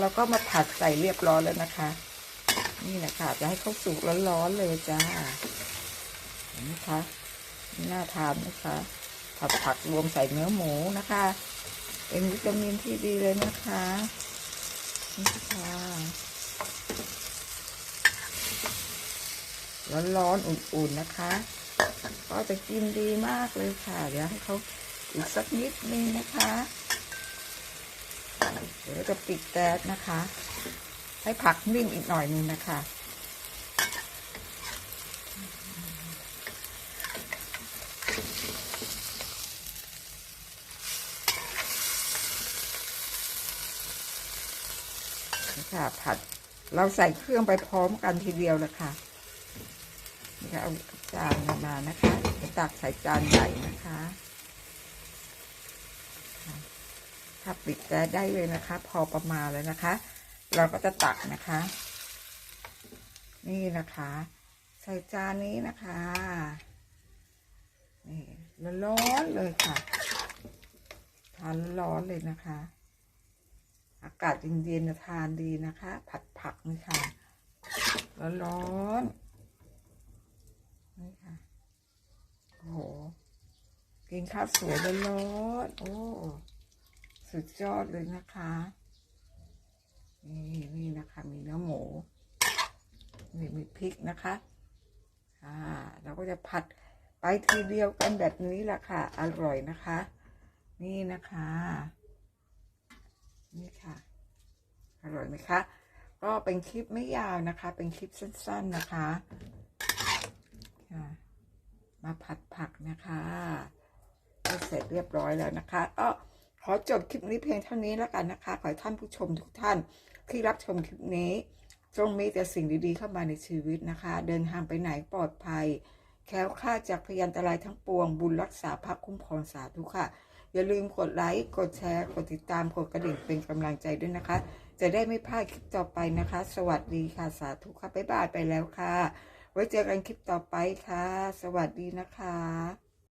แล้วก็มาผัดใส่เรียบร้อยแล้วนะคะ นี่นะคะจะให้เขาสุกร้อนๆเลยจ้าเห็นไหมคะน่าทานนะคะผัดผักรวมใส่เนื้อหมูนะคะ เป็นวิตามินที่ดีเลยนะคะนี่ค่ะร้อนๆอุ่นๆนะคะ ก็จะกินดีมากเลยค่ะ เดี๋ยวให้เขาอีกสักนิดนึงนะคะ เดี๋ยวจะปิดแก๊สนะคะ ให้ผักนิ่มอีกหน่อยนึงนะคะค่ะผัดเราใส่เครื่องไปพร้อมกันทีเดียวเลยค่ะนี่ค่ะเอาจานมานะคะจะตักใส่จานใหญ่นะคะ ถ้าปิดแก๊สได้เลยนะคะ พอประมาณเลยนะคะ เราก็จะตักนะคะ นี่นะคะ ใส่จานนี้นะคะนี่ร้อนเลยค่ะทานร้อนเลยนะคะ อากาศเย็นๆทานดีนะคะ ผัดผักนี่ค่ะร้อนๆนี่ค่ะโอ้โหกินข้าวสวยร้อนๆโอ้ สุดยอดเลยนะคะ นี่นี่นะคะ มีเนื้อหมูนี่มีพริกนะคะ อ่า เราก็จะผัดไปทีเดียวกันแบบนี้แหละค่ะ อร่อยนะคะ นี่นะคะ นี่ค่ะ อร่อยไหมคะ ก็เป็นคลิปไม่ยาวนะคะ เป็นคลิปสั้น ๆนะคะมาผัดผักนะคะเสร็จเรียบร้อยแล้วนะคะก็ ขอจบคลิปนี้เพียงเท่านี้แล้วกันนะคะ ขอให้ท่านผู้ชมทุกท่านที่รับชมคลิปนี้จงมีแต่สิ่งดีๆเข้ามาในชีวิตนะคะ เดินทางไปไหนปลอดภัย แค้วคลาจากพยันตรายทั้งปวง บุญรักษาพักคุ้มครองสาธุค่ะ อย่าลืมกดไลค์ กดแชร์ กดติดตาม กดกระดิ่งเป็นกำลังใจด้วยนะคะ จะได้ไม่พลาดคลิปต่อไปนะคะ สวัสดีค่ะ สาธุค่ะ บ๊ายบายไปแล้วค่ะ ไว้เจอกันคลิปต่อไปค่ะ สวัสดีนะคะ